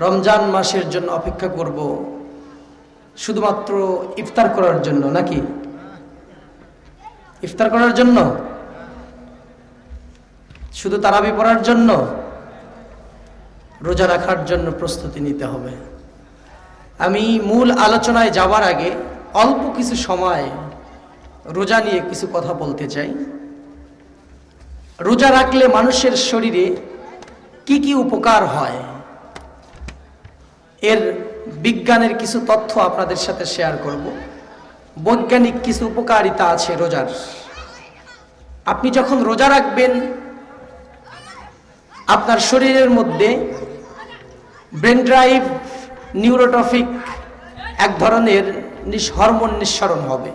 রমজান মাসের জন্য অপেক্ষা করব। শুধুমাত্র ইফতার করার জন্য নাকি? ইফতার করার জন্য? শুধু তারাবি পড়ার জন্য? রোজা রাখার জন্য প্রস্তুতি নিতে হবে। আমি মূল আলোচনায় যাওয়ার আগে অল্প কিছু সময় রোজা নিয়ে কিছু কথা বলতে চাই। রোজা রাখলে মানুষের শরীরে কি কি উপকার হয়? এর বিজ্ঞানের কিছু তথ্য আপনাদের সাথে শেয়ার করব। বৈজ্ঞানিক কিছু উপকারিতা আছে রোজার। আপনি যখন রোজা রাখবেন, আপনার শরীরের মধ্যে ব্রেন ড্রাইভ, নিউরোট্রফিক এক ধরনের হরমোন নিঃসরণ হবে।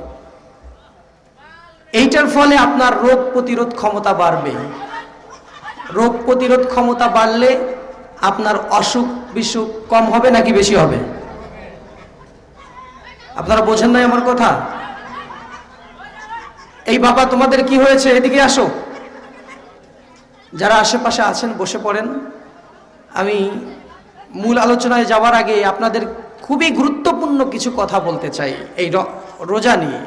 এইটার ফলে আপনার রোগ প্রতিরোধ ক্ষমতা বাড়বে। রোগ প্রতিরোধ ক্ষমতা বাড়লে আপনার অসুখ বিসুখ কম হবে নাকি বেশি হবে? আপনারা বোঝেন নাই আমার কথা? এই বাবা, তোমাদের কি হয়েছে? এদিকে আসো। যারা আশেপাশে আছেন, বসে পড়েন। আমি মূল আলোচনায় যাওয়ার আগে আপনাদের খুবই গুরুত্বপূর্ণ কিছু কথা বলতে চাই। এই রোজা নিয়ে,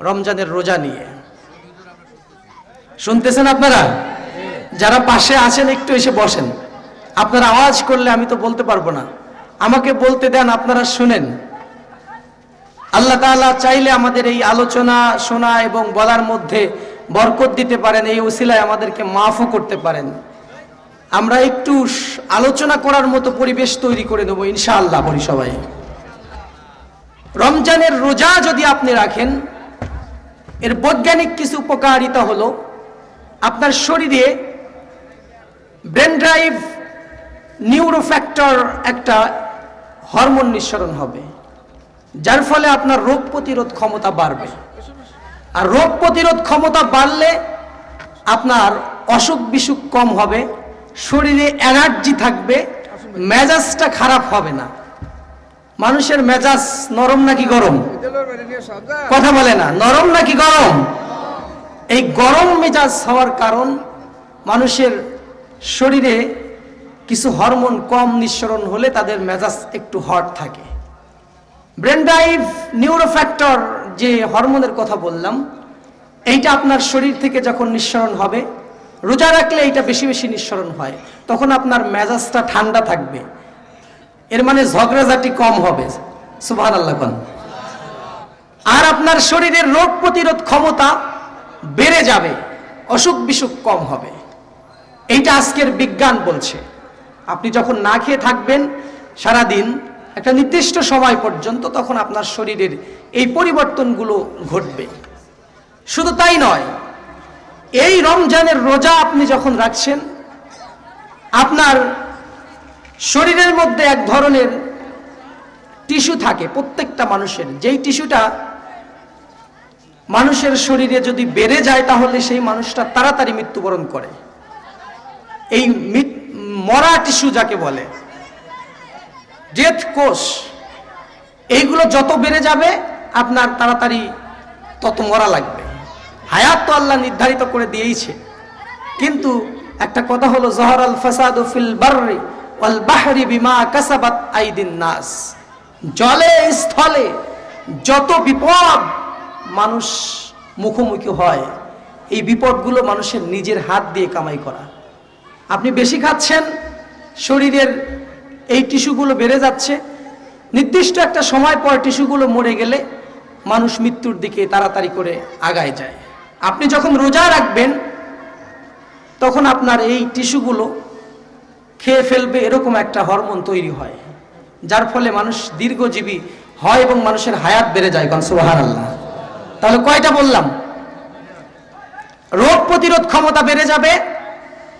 রমজানের রোজা নিয়ে। শুনতেছেন আপনারা? যারা পাশে আছেন, একটু এসে বসেন। আপনারা আওয়াজ করলে আমি তো বলতে পারব না। আমাকে বলতে দেন, আপনারা শুনেন। আল্লাহ তাআলা চাইলে আমাদের এই আলোচনা শোনা এবং বলার মধ্যে বরকত দিতে পারেন, এই ওসিলায় আমাদেরকে মাফও করতে পারেন। আমরা একটু আলোচনা করার মতো পরিবেশ তৈরি করে দেবো ইনশাআল্লাহ বলি সবাই। রমজানের রোজা যদি আপনি রাখেন, এর বৈজ্ঞানিক কিছু উপকারিতা হলো, আপনার শরীরে ব্রেন ড্রাইভ নিউরোফ্যাক্টর একটা হরমোন নিঃসরণ হবে, যার ফলে আপনার রোগ প্রতিরোধ ক্ষমতা বাড়বে। আর রোগ প্রতিরোধ ক্ষমতা বাড়লে আপনার অসুখ বিসুখ কম হবে, শরীরে এনার্জি থাকবে, মেজাজটা খারাপ হবে না। মানুষের মেজাজ নরম নাকি গরম? কথা বলে না, নরম নাকি গরম? এই গরম মেজাজ হওয়ার কারণ মানুষের শরীরে কিছু হরমোন কম নিঃসরণ হলে তাদের মেজাজ একটু হট থাকে। ব্রেন ড্রাইভ নিউরোফ্যাক্টর যে হরমোনের কথা বললাম, এইটা আপনার শরীর থেকে যখন নিঃসরণ হবে, রোজা রাখলে এইটা বেশি বেশি নিঃসরণ হয়, তখন আপনার মেজাজটা ঠান্ডা থাকবে। এর মানে ঝগড়াঝাটি কম হবে। সুবহান আল্লাহ আর আপনার শরীরের রোগ প্রতিরোধ ক্ষমতা বেড়ে যাবে অসুখ বিসুখ কম হবে। এইটা আজকের বিজ্ঞান বলছে। আপনি যখন না খেয়ে থাকবেন সারাদিন, একটা নির্দিষ্ট সময় পর্যন্ত তখন আপনার শরীরের এই পরিবর্তনগুলো ঘটবে। শুধু তাই নয়, এই রমজানের রোজা আপনি যখন রাখছেন, আপনার শরীরের মধ্যে এক ধরনের টিস্যু থাকে প্রত্যেকটা মানুষের। যেই টিস্যুটা মানুষের শরীরে যদি বেড়ে যায়, তাহলে সেই মানুষটা তাড়াতাড়ি মৃত্যুবরণ করে। এই মরা টিস্যু যাকে বলে, ডেথ কোষ, এইগুলো যত বেড়ে যাবে, আপনার তাড়াতাড়ি তত মরা লাগবে। হায়াত তো আল্লাহ নির্ধারিত করে দিয়েইছে। কিন্তু একটা কথা হলো, জহর আল ফাসাদ ফিল বাররি ওয়াল বাহরি বিমা কাসাবাত আইদিন নাস। জলে, স্থলে যত বিপদ মানুষ মুখোমুখি হয়, এই বিপদগুলো মানুষের নিজের হাত দিয়ে কামাই করা। আপনি বেশি খাচ্ছেন, শরীরের এই টিস্যুগুলো বেড়ে যাচ্ছে। নির্দিষ্ট একটা সময় পর টিস্যুগুলো মরে গেলে মানুষ মৃত্যুর দিকে তাড়াতাড়ি করে আগায় যায়। আপনি যখন রোজা রাখবেন, তখন আপনার এই টিস্যুগুলো খেয়ে ফেলবে এরকম একটা হরমোন তৈরি হয়, যার ফলে মানুষ দীর্ঘজীবী হয় এবং মানুষের হায়াত বেড়ে যায় কনসুবাহার আল্লাহ তাহলে কয়টা বললাম? রোগ প্রতিরোধ ক্ষমতা বেড়ে যাবে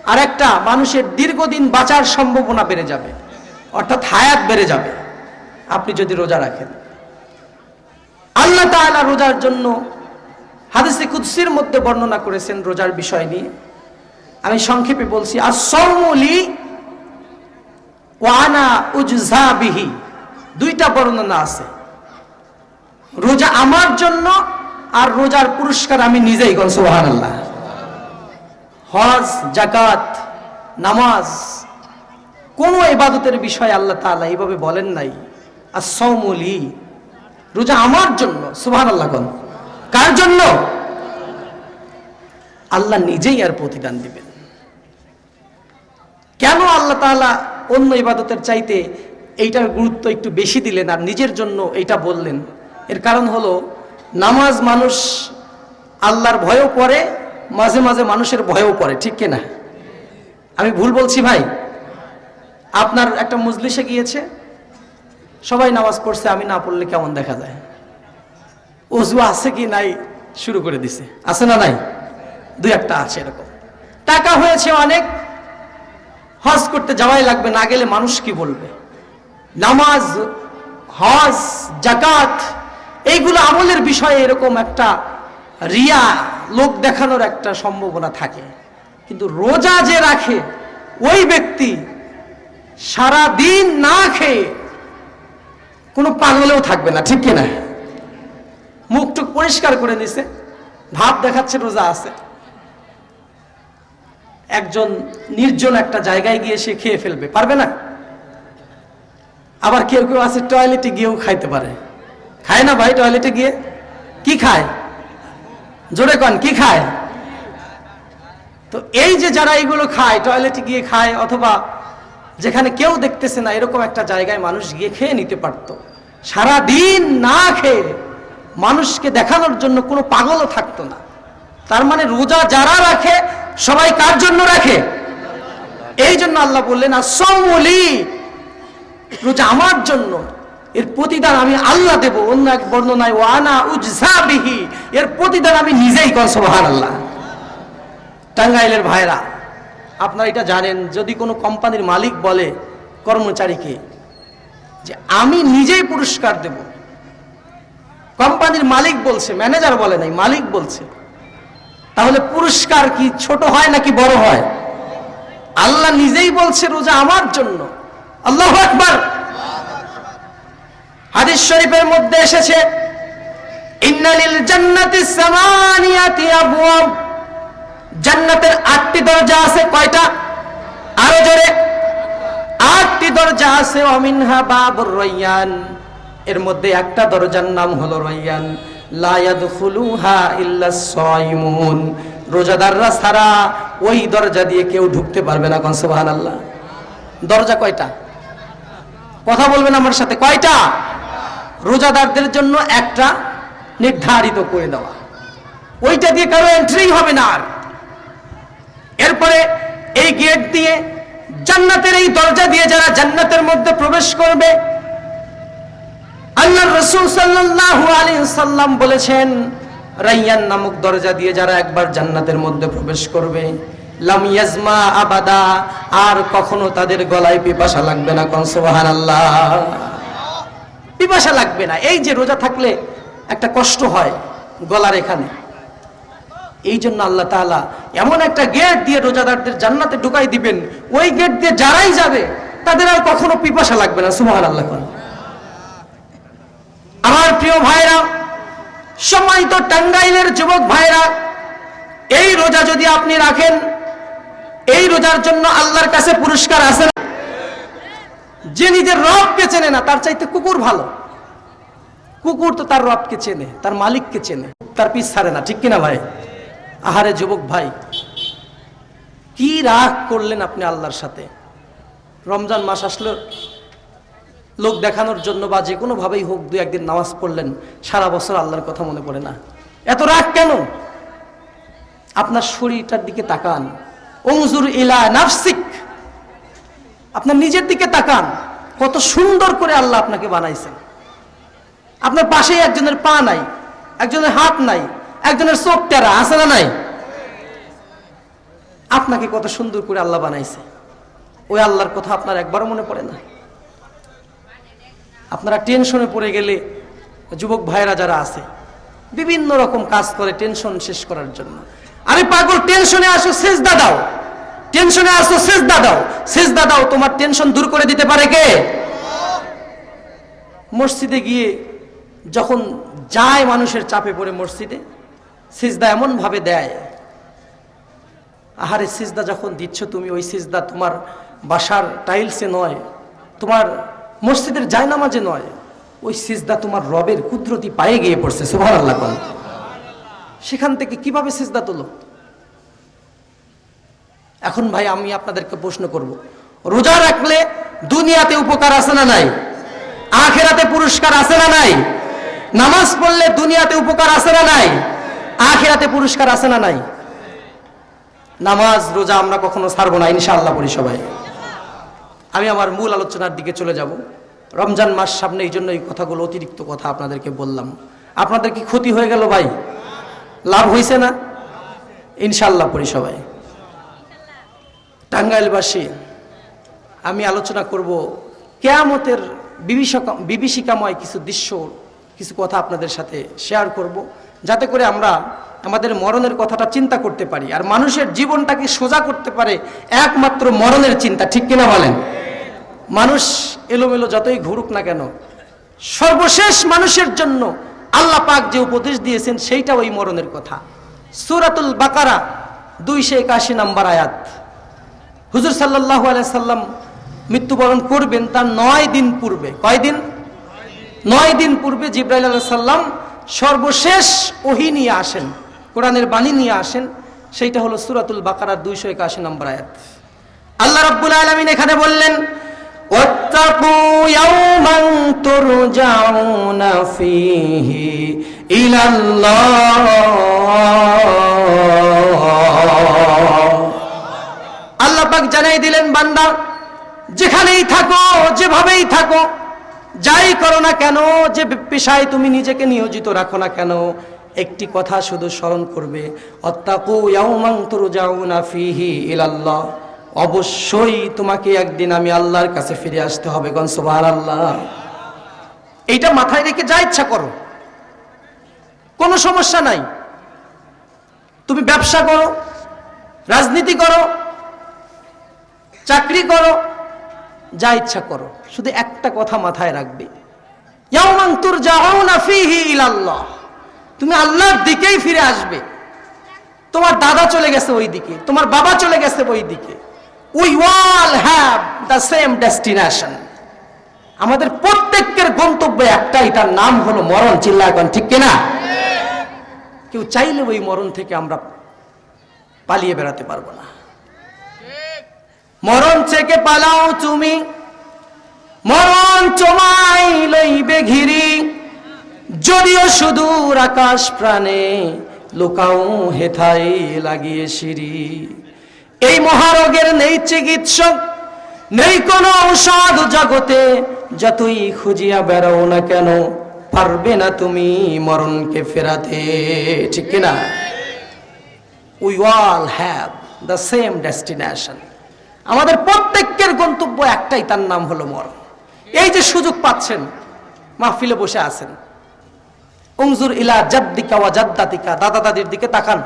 আর একটা, মানুষের দীর্ঘদিন বাঁচার সম্ভাবনা বেড়ে যাবে। অর্থাৎ হায়াত বেড়ে যাবে। আপনি যদি রোজা রাখেন। আল্লাহ তাআলা রোজার জন্য হাদিসে কুদ্সির মধ্যে বর্ণনা করেছেন রোজার বিষয় নিয়ে। আমি সংক্ষেপে বলছি আসলি ওয়ানা উজজা বিহি। দুইটা বর্ণনা আছে। রোজা আমার জন্য আর রোজার পুরস্কার আমি নিজেই কর সুবহানাল্লাহ। হজ জাকাত নামাজ, কোনো ইবাদতের বিষয়ে আল্লাহ তাআলা এইভাবে বলেন নাই। আর সৌমলি রোজা আমার জন্য সুবহান আল্লাহ কার জন্য? আল্লাহ নিজেই আর প্রতিদান দিবেন। কেন আল্লাহ তাআলা অন্য ইবাদতের চাইতে এইটার গুরুত্ব একটু বেশি দিলেন আর নিজের জন্য এইটা বললেন? এর কারণ হলো, নামাজ মানুষ আল্লাহর ভয়ও পড়ে মাঝে মাঝে মানুষের ভয়ও পড়ে ঠিক কিনা? আমি ভুল বলছি ভাই? আপনার একটা মজলিসে গিয়েছে, সবাই নামাজ পড়ছে, আমি না পড়লে কেমন দেখা যায়? অজু আছে কি নাই শুরু করে দিছে। আছে না নাই? দুই একটা আছে এরকম। টাকা হয়েছে অনেক, হজ করতে যাওয়াই লাগবে, না গেলে মানুষ কি বলবে? নামাজ, হজ জাকাত এইগুলো আমলের বিষয়ে এরকম একটা রিয়া লোক দেখানোর একটা সম্ভাবনা থাকে। কিন্তু রোজা যে রাখে, ওই ব্যক্তি সারা দিন না খেয়ে কোনো পাগলেও থাকবে না, ঠিক কিনা? মুখটুক পরিষ্কার করে নিছে, ভাব দেখাচ্ছে রোজা আছে। একজন নির্জন একটা জায়গায় গিয়ে সে খেয়ে ফেলবে, পারবে না? আবার কেউ কেউ আছে, টয়লেটে গিয়েও খাইতে পারে। খায় না ভাই, টয়লেটে গিয়ে? কি খায়? জোরে কন, কি খায়? তো এই যে যারা এইগুলো খায় টয়লেটে গিয়ে খায়, অথবা যেখানে কেউ দেখতেছে না, এরকম একটা জায়গায় মানুষ গিয়ে খেয়ে নিতে পারত। সারা দিন না খেয়ে মানুষকে দেখানোর জন্য কোনো পাগলও থাকতো না। তার মানে রোজা যারা রাখে, সবাই কার জন্য রাখে? এই জন্য আল্লাহ বললেন আসলি রোজা আমার জন্য। এর প্রতিদান আমি আল্লাহ দেব, অন্য এক বর্ণনায়, ওয়ানা উজসাবিহি। এর প্রতিদান আমি নিজেই কর সুবহান আল্লাহ টাঙ্গাইলের ভাইরা, আপনারা এটা জানেন, যদি কোনো কোম্পানির মালিক বলে কর্মচারীকে যে আমি নিজেই পুরস্কার দেব, কোম্পানির মালিক বলছে, ম্যানেজার বলে নাই, মালিক বলছে, তাহলে পুরস্কার কি ছোট হয় নাকি বড় হয়? আল্লাহ নিজেই বলছে, রোজা আমার জন্য। আল্লাহ আকবার। হাদিস শরীফের মধ্যে এসেছে, ইন্নালিল জান্নাতি সামানিয়াতি আবওয়াব। জান্নাতের আটটি দরজা আছে কয়টা? আরও জোরে, আটটি দরজা আছে অমিনহা বাবুর রয়ান এর মধ্যে একটা দরজার নাম হলো রয়ান লা ইয়াদখুলুহা ইল্লা সাইমুন রোজাদাররা ছাড়া ওই দরজা দিয়ে কেউ ঢুকতে পারবে না কোন সুবহানাল্লাহ। দরজা কয়টা? কথা বলবেন আমার সাথে, কয়টা? রোজাদারদের জন্য একটা নির্ধারিত করে দেওয়া। ওইটা দিয়ে কারও এন্ট্রি হবে না আর। এরপরে এই গেট দিয়ে জান্নাতের এই দরজা দিয়ে যারা জান্নাতের মধ্যে প্রবেশ করবে আল্লাহ রসুল সাল্লাল্লাহু আলাইহি সাল্লাম বলেছেন, রাইয়ান নামক দরজা দিয়ে যারা একবার জান্নাতের মধ্যে প্রবেশ করবে, লাম ইয়াজমা আবাদা, আর কখনো তাদের গলায় পিপাসা লাগবে না, কোন সুবহানাল্লাহ। পিপাসা লাগবে না। এই যে রোজা থাকলে একটা কষ্ট হয় গলার এখানে। এই জন্য আল্লাহ তাআলা এমন একটা গেট দিয়ে রোজাদারদের জান্নাতে ঢুকাই দিবেন। ওই গেট দিয়ে যারাই যাবে, তাদের আর কখনো পিপাসা লাগবে না। সুবহান আল্লাহ আমার প্রিয় ভাইরা, সম্মানিত টাঙ্গাইলের যুবক ভাইরা, এই রোজা যদি আপনি রাখেন, এই রোজার জন্য আল্লাহর কাছে পুরস্কার আছে? যে নিজের রবকে চেনে না, তার চাইতে কুকুর ভালো। কুকুর তো তার রবকে চেনে, তার মালিককে চেনে, তার পিস ছাড়ে না, ঠিক কিনা ভাই? আহারে যুবক ভাই, কি রাগ করলেন আপনি আল্লাহর সাথে? রমজান মাস আসলো, লোক দেখানোর জন্য বা যে কোনো ভাবেই হোক দু একদিন নামাজ পড়লেন, সারা বছর আল্লাহর কথা মনে পড়ে না। এত রাগ কেন? আপনার শরীরটার দিকে তাকান। অংজুর ইলা নাফসিক। আপনার নিজের দিকে তাকান। কত সুন্দর করে আল্লাহ আপনাকে বানাইছেন। আপনার পাশে একজনের পা নাই, একজনের হাত নাই, একজনের চোখ টেরা, আছে না নাই? আপনাকে কত সুন্দর করে আল্লাহ বানাইছে। ওই আল্লাহর কথা আপনার একবারও মনে পড়ে না। আপনারা টেনশনে পড়ে গেলে যুবক ভাইরা যারা আছে, বিভিন্ন রকম কাজ করে টেনশন শেষ করার জন্য। আরে পাগল, টেনশনে আসো শেষ দাও। টেনশনে আসো শেষ দাও। শেষ দাও, তোমার টেনশন দূর করে দিতে পারে কে? মসজিদে গিয়ে যখন যায় মানুষের চাপে পড়ে মসজিদে, সিজদা এমন ভাবে দেয়, আহারে সিজদা যখন দিচ্ছ তুমি, ওই সিজদা তোমার বাসার টাইলসে নয়, তোমার মসজিদের জায়নামাজে নয়, ওই সিজদা তোমার রবের কুদরতি পায়ে গিয়ে পড়ছে সুভার আল্লাহ সেখান থেকে কীভাবে সিজদা তোলো? এখন ভাই আমি আপনাদেরকে প্রশ্ন করব, রোজা রাখলে দুনিয়াতে উপকার আছে না নাই? আখেরাতে পুরস্কার আছে না নাই? নামাজ পড়লে দুনিয়াতে উপকার আছে না নাই? আখেরাতে পুরস্কার আছে না নাই? নামাজ, রোজা আমরা কখনো ছাড়বো না, ইনশাআল্লাহ পড়ি সবাই। আমি আমার মূল আলোচনার দিকে চলে যাব। রমজান মাস সামনে এই জন্য এই কথাগুলো অতিরিক্ত কথা আপনাদেরকে বললাম। আপনাদের কি ক্ষতি হয়ে গেল ভাই? লাভ হয়েছে না? ইনশাল্লাহ পড়ি সবাই। টাঙ্গাইলবাসী, আমি আলোচনা করব কেয়ামতের বিভীষকা বিভীষিকাময় কিছু দৃশ্য, কিছু কথা আপনাদের সাথে শেয়ার করব, যাতে করে আমরা আমাদের মরণের কথাটা চিন্তা করতে পারি আর মানুষের জীবনটাকে সোজা করতে পারে একমাত্র মরণের চিন্তা, ঠিক কিনা বলেন? মানুষ এলোমেলো যতই ঘুরুক না কেন, সর্বশেষ মানুষের জন্য আল্লাহ পাক যে উপদেশ দিয়েছেন সেইটা ওই মরণের কথা। সুরাতুল বাকারা দুইশো একাশি নাম্বার আয়াত। হুজুর সাল্লাহ সাল্লাম মৃত্যুবরণ করবেন তার নয় দিন পূর্বে কয় দিন নয় দিন পূর্বে জিব্রাইল আলাহ সাল্লাম সর্বশেষ ওহি নিয়ে আসেন কোরআনের বাণী নিয়ে আসেন সেইটা হলো সুরাতুল বাকারার দুইশো একাশি নম্বর আয়াত আল্লাহ রাব্বুল আলামিন এখানে বললেন واتقوا يوما ترجعون فيه إلى الله আল্লাহ পাক জানাই দিলেন, বান্দা, যেখানেই থাকো, যেভাবেই থাকো, যাই করো না কেন, যে পেশায় তুমি নিজেকে নিয়োজিত রাখো না কেন, একটি কথা শুধু স্মরণ করবে অবশ্যই তোমাকে একদিন আমি আল্লাহর কাছে ফিরে আসতে হবে সুবহানাল্লাহ। এইটা মাথায় রেখে যা ইচ্ছা করো। কোনো সমস্যা নাই। তুমি ব্যবসা করো, রাজনীতি করো চাকরি করো, যা ইচ্ছা করো, শুধু একটা কথা মাথায় রাখবে। তুমি আল্লাহর দিকেই ফিরে আসবে। তোমার দাদা চলে গেছে ওই দিকে তোমার বাবা চলে গেছে ওই দিকে we all have the same destination আমাদের প্রত্যেকের গন্তব্য একটাই, তার নাম হলো মরণ, চিল্লা এখন, ঠিক কিনা? কেউ চাইলে ওই মরণ থেকে আমরা পালিয়ে বেড়াতে পারব না। মরণ থেকে পালাও তুমি। মরণ চমাই লইবে ঘিরি। যদিও সুদূর আকাশ প্রাণে লুকাও হেথাই লাগিয়ে সিঁড়ি। এই মহারোগের নেই চিকিৎসক, নেই কোনো ঔষধ জগতে, যতই খুঁজিয়া বেড়াও না কেন, পারবে না তুমি মরণকে ফেরাতে। ঠিক কিনা? We all have the same destination আমাদের প্রত্যেকের গন্তব্য একটাই, তার নাম হলো মরণ। এই যে সুযোগ পাচ্ছেন, মাহফিলে বসে আছেন। উংজুর ইলা জাদ্দিকা ওয়া জাদ্দাতিকা, দাদা দাদির দিকে তাকান।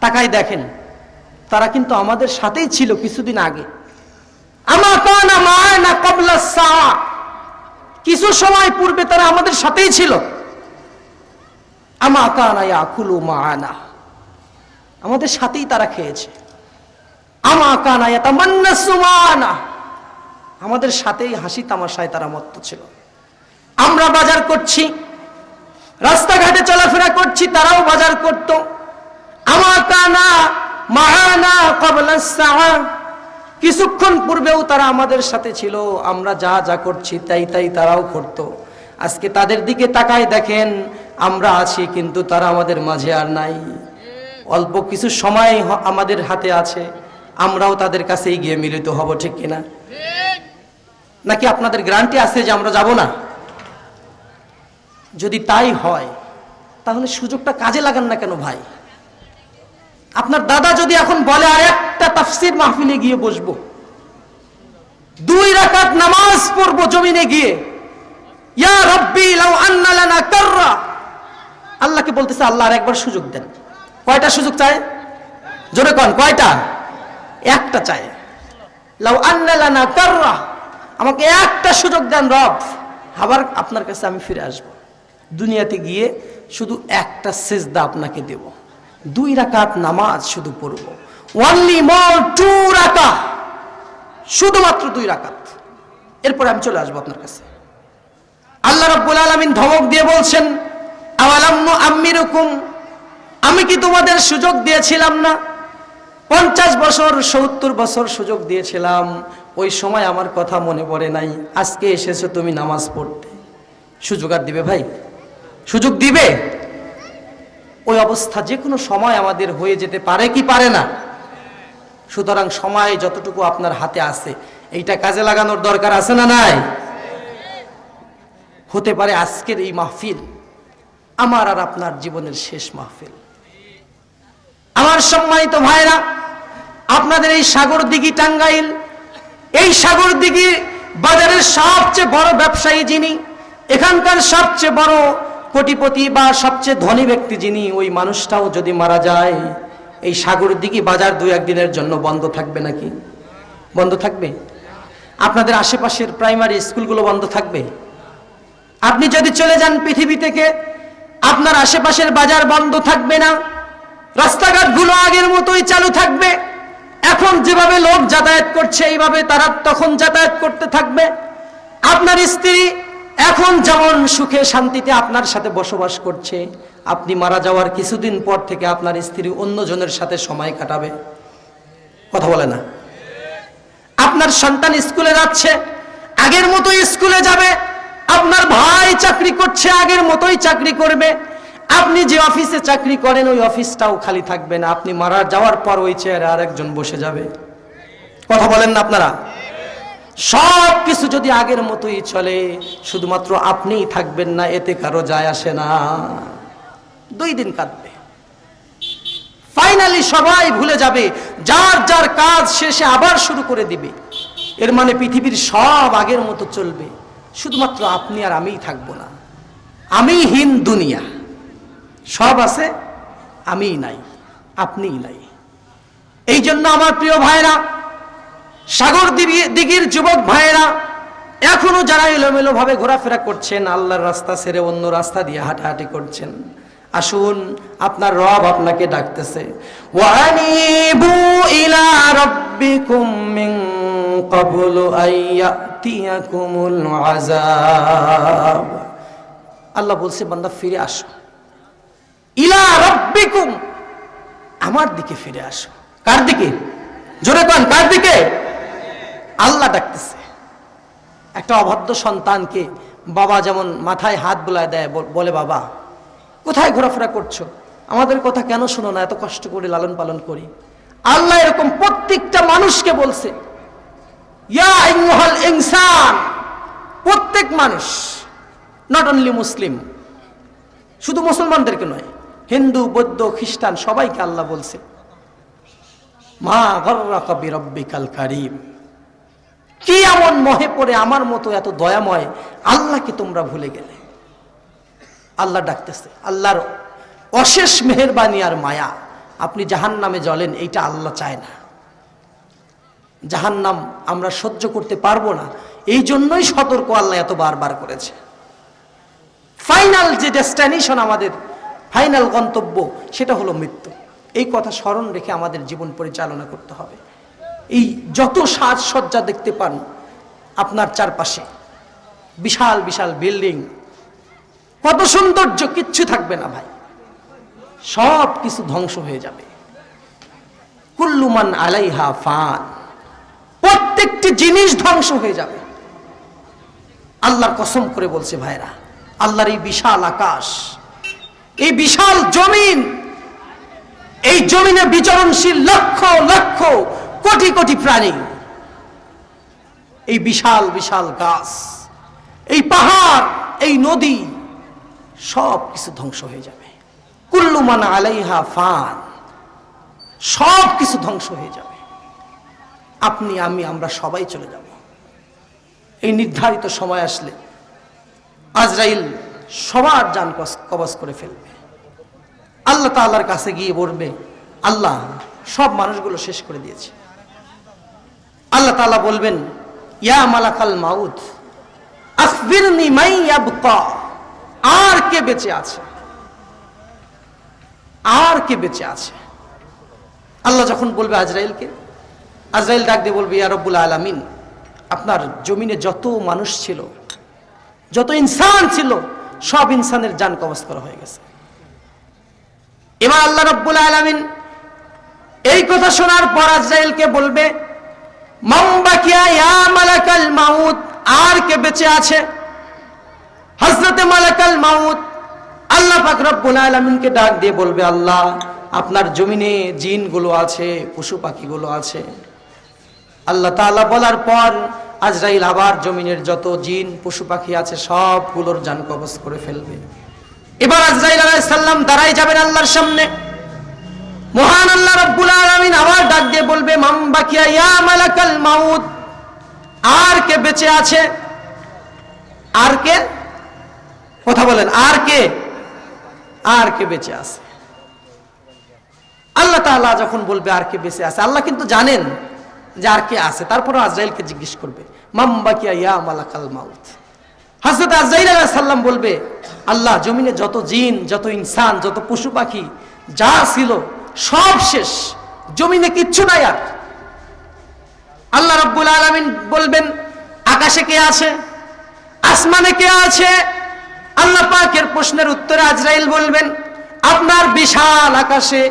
তাকাই দেখেন, তারা কিন্তু আমাদের সাথেই ছিল কিছুদিন আগে। কিছু সময় পূর্বে তারা আমাদের সাথেই ছিল। আমাদের সাথেই তারা খেয়েছে। আমা সুমানা আমাদের সাথেই হাসি তামাশায় তারা মত্ত ছিল। আমরা বাজার করছি, রাস্তাঘাটে চলাফেরা করছি, তারাও বাজার করত। মাহানা কিছুক্ষণ পূর্বেও তারা আমাদের সাথে ছিল, আমরা যা যা করছি তাই তাই তারাও করত। আজকে তাদের দিকে তাকায় দেখেন, আমরা আছি কিন্তু তারা আমাদের মাঝে আর নাই। অল্প কিছু সময় আমাদের হাতে আছে। আমরাও তাদের কাছেই গিয়ে মিলিত হব, ঠিক কিনা? নাকি আপনাদের গ্রান্টি আছে যে আমরা যাব না? যদি তাই হয়, তাহলে সুযোগটা কাজে লাগান না কেন ভাই? আপনার দাদা যদি এখন বলে, আর একটা তাফসির মাহফিলে গিয়ে বসবো। দুই রাকাত নামাজ পড়ব জমিনে গিয়ে। ইয়া রব্বি, লাউ আন্না লানা কাররা। আল্লাহকে বলতেছে, আল্লাহ আর একবার সুযোগ দেন। কয়টা সুযোগ চায়? জোরে কন, কয়টা? একটা চায় লাউ আন্না কাররা আমাকে একটা সুযোগ দেন রব। আবার আপনার কাছে আমি ফিরে আসব। দুনিয়াতে গিয়ে শুধু একটা সেজদা আপনাকে দেব। দুই রাকাত নামাজ শুধু পড়ব। ওয়ানলি মোর টু রাকা শুধুমাত্র দুই রাকাত। এরপরে আমি চলে আসব আপনার কাছে। আল্লাহ রাব্বুল আলামিন ধমক দিয়ে বলছেন আওয়ালাম্মু আম্মিরুকুম আমি কি তোমাদের সুযোগ দিয়েছিলাম না? পঞ্চাশ বছর, সত্তর বছর সুযোগ দিয়েছিলাম। ওই সময় আমার কথা মনে পড়ে নাই। আজকে এসেছ তুমি নামাজ পড়তে। সুযোগ আর দিবে ভাই? সুযোগ দিবে? ওই অবস্থা যে কোনো সময় আমাদের হয়ে যেতে পারে কি পারে না। সুতরাং সময় যতটুকু আপনার হাতে আছে, এইটা কাজে লাগানোর দরকার আছে না নাই? হতে পারে আজকের এই মাহফিল, আমার আর আপনার জীবনের শেষ মাহফিল। আমার সম্মানিত ভাইরা আপনাদের এই সাগর দিঘি টাঙ্গাইল, এই সাগর দিঘি বাজারের সবচেয়ে বড় ব্যবসায়ী যিনি, এখানকার সবচেয়ে বড় কোটিপতি বা সবচেয়ে ধনী ব্যক্তি যিনি, ওই মানুষটাও যদি মারা যায়, এই সাগর দিঘি বাজার দু একদিনের জন্য বন্ধ থাকবে নাকি? বন্ধ থাকবে? আপনাদের আশেপাশের প্রাইমারি স্কুলগুলো বন্ধ থাকবে? আপনি যদি চলে যান পৃথিবী থেকে, আপনার আশেপাশের বাজার বন্ধ থাকবে না, রাস্তাঘাটগুলো আগের মতোই চালু থাকবে এখন যেভাবে লোক যাতায়াত করছে, এইভাবে তারা তখন যাতায়াত করতে থাকবে। আপনার স্ত্রী এখন যেমন সুখে শান্তিতে আপনার সাথে বসবাস করছে, আপনি মারা যাওয়ার কিছুদিন পর থেকে আপনার স্ত্রী অন্যজনের সাথে সময় কাটাবে। কথা বলে না। আপনার সন্তান স্কুলে যাচ্ছে, আগের মতোই স্কুলে যাবে, আপনার ভাই চাকরি করছে, আগের মতোই চাকরি করবে আপনি যে অফিসে চাকরি করেন, ওই অফিসটাও খালি থাকবে না। আপনি মারা যাওয়ার পর ওই চেয়ারে আরেকজন বসে যাবে। কথা বলেন না আপনারা? সব কিছু যদি আগের মতোই চলে, শুধুমাত্র আপনিই থাকবেন না, এতে কারও যায় আসে না। দুই দিন কাঁদবে ফাইনালি সবাই ভুলে যাবে, যার যার কাজ শেষে আবার শুরু করে দিবে। এর মানে পৃথিবীর সব আগের মতো চলবে। শুধুমাত্র আপনি আর আমিই থাকব না। আমি হীন দুনিয়া। সব আছে, আমিই নাই, আপনিই নাই। এই জন্য আমার প্রিয় ভাইরা সাগর দিঘির যুবক ভাইয়েরা, এখনও যারা এলোমেলো ভাবে ঘোরাফেরা করছেন, আল্লাহর রাস্তা ছেড়ে অন্য রাস্তা দিয়ে হাঁটাহাঁটি করছেন, আসুন আপনার রব আপনাকে ডাকতেছে। আল্লাহ বলছে, বান্দা, ফিরে আসো। ইলা রাব্বিকুম। আমার দিকে ফিরে আসো। কার দিকে? জোরে কন, কার দিকে? আল্লাহ ডাকতেছে। একটা অবাধ্য সন্তানকে বাবা যেমন মাথায় হাত বুলায় দেয়, বল- বাবা, কোথায় ঘোরাফেরা করছ? আমাদের কথা কেন শুনো না? এত কষ্ট করে লালন পালন করি। আল্লাহ এরকম প্রত্যেকটা মানুষকে বলছে ইনসান, প্রত্যেক মানুষ নট অনলি মুসলিম শুধু মুসলমানদেরকে নয় হিন্দু, বৌদ্ধ, খ্রিস্টান, সবাইকে আল্লাহ বলছে, মা গর্রাকা বিরব্বিকাল কারিম। কি এমন মহে পড়ে আমার মতো এত দয়াময়? আল্লাহকে তোমরা ভুলে গেলে? আল্লাহ ডাকতেছে, আল্লাহর অশেষ মেহেরবানি আর মায়া, আপনি জাহান নামে জ্বলেন, এইটা আল্লাহ চায় না। জাহান নাম আমরা সহ্য করতে পারব না, এই জন্যই সতর্ক আল্লাহ এত বারবার করেছে। ফাইনাল যে ডেস্টিনেশন আমাদের ফাইনাল গন্তব্য, সেটা হলো মৃত্যু। এই কথা স্মরণ রেখে আমাদের জীবন পরিচালনা করতে হবে। এই যত সাজসজ্জা দেখতে পান আপনার চারপাশে, বিশাল বিশাল বিল্ডিং, কত সৌন্দর্য, কিচ্ছু থাকবে না ভাই। সব কিছু ধ্বংস হয়ে যাবে। কুল্লুমান আলাইহা ফান। প্রত্যেকটি জিনিস ধ্বংস হয়ে যাবে। আল্লাহর কসম করে বলছে ভাইরা, আল্লাহর এই বিশাল আকাশ এই বিশাল জমিন, এই জমিনে বিচরণশীল লক্ষ লক্ষ, কোটি কোটি প্রাণী। এই বিশাল বিশাল গাছ, এই পাহাড়, এই নদী, সব কিছু ধ্বংস হয়ে যাবে। কুল্লুমান আলাইহা ফান, সব কিছু ধ্বংস হয়ে যাবে। আপনি, আমি, আমরা সবাই চলে যাব। এই নির্ধারিত সময় আসলে আজরাইল সবার যান কবজ করে ফেলবে। আল্লাহ তাল্লার কাছে গিয়ে বলবে, আল্লাহ, সব মানুষগুলো শেষ করে দিয়েছে। আল্লাহ তাআলা বলবেন, ইয়া মালাকাল আখবিরনি মাই আর কে বেঁচে আছে? আর কে বেঁচে আছে? আল্লাহ যখন বলবে আজরাইলকে, আজরাইল ডাক দিয়ে বলবে, ইয়া রব্বুল আলামিন, আপনার জমিনে যত মানুষ ছিল, যত ইনসান ছিল সব ইনসানের যান কবজ করা হয়ে গেছে। এবার আল্লাহ রব্বুল আলামিন এই কথা শোনার পর আজরাইলকে বলবে আর কে বেঁচে আছে? হজরতে মালাকাল মাউত আল্লাহ আলামিনকে ডাক দিয়ে বলবে, আল্লাহ, আপনার জমিনে জিনগুলো আছে, পশু পাখিগুলো আছে। আল্লাহ তাআলা বলার পর আজরাইল আবার জমিনের যত জিন, পশু পাখি আছে, সবগুলোর জান কবজ করে ফেলবে। এবার আজরাইল আলাইহিস সালাম দাঁড়াই যাবেন আল্লাহর সামনে। মহান আল্লাহ রব্বুল আলামিন আবার ডাক দিয়ে বলবে মাম বাকিয়া ইয়া মালাকাল মাউত? আর কে বেঁচে আছে? আর কে? কথা বলেন, আর কে? আর কে বেঁচে আছে? আল্লাহ তাআলা যখন বলবে আর কে বেঁচে আছে, আল্লাহ কিন্তু জানেন যে আর কে আছে তারপরে আজরাইলকে জিজ্ঞেস করবে, মাম বাকিয়া ইয়া হযরত আজরাইল আলাইহিস সালাম বলবে, আল্লাহ, জমিনে যত জিন, যত ইনসান, যত পশু পাখি যা ছিল সব শেষ, জমিনে কিচ্ছু নাই আর। আল্লাহ রব্বুল আলামিন বলবেন, আকাশে কে আছে? আসমানে কে আছে? আল্লাহ পাকের প্রশ্নের উত্তরে আজরাইল বলবেন, আপনার বিশাল আকাশে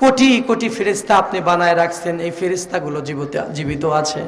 কোটি কোটি ফেরিস্তা আপনি বানায় রাখছেন এই ফেরিস্তাগুলো জীবিত জীবিত আছে।